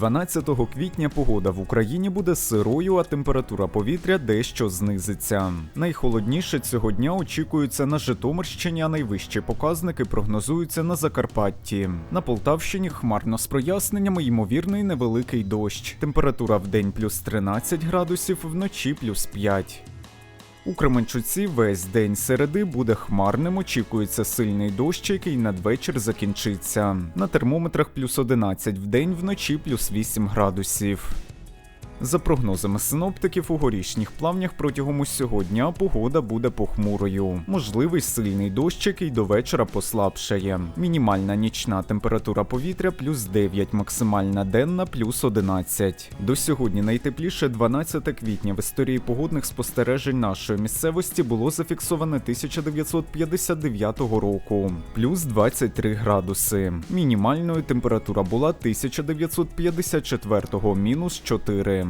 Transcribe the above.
12 квітня погода в Україні буде сирою, а температура повітря дещо знизиться. Найхолодніше цього дня очікується на Житомирщині, а найвищі показники прогнозуються на Закарпатті. На Полтавщині хмарно з проясненнями, ймовірний невеликий дощ. Температура в день плюс 13 градусів, вночі плюс 5. У Кременчуці весь день середи буде хмарним. Очікується сильний дощ, який надвечір закінчиться. На термометрах плюс 11 в день, вночі плюс 8 градусів. За прогнозами синоптиків, у горішніх плавнях протягом усього дня погода буде похмурою. Можливий сильний дощ, який до вечора послабшає. Мінімальна нічна температура повітря плюс 9, максимальна денна плюс 11. До сьогодні найтепліше 12 квітня в історії погодних спостережень нашої місцевості було зафіксоване 1959 року, плюс 23 градуси. Мінімальною температура була 1954 мінус 4.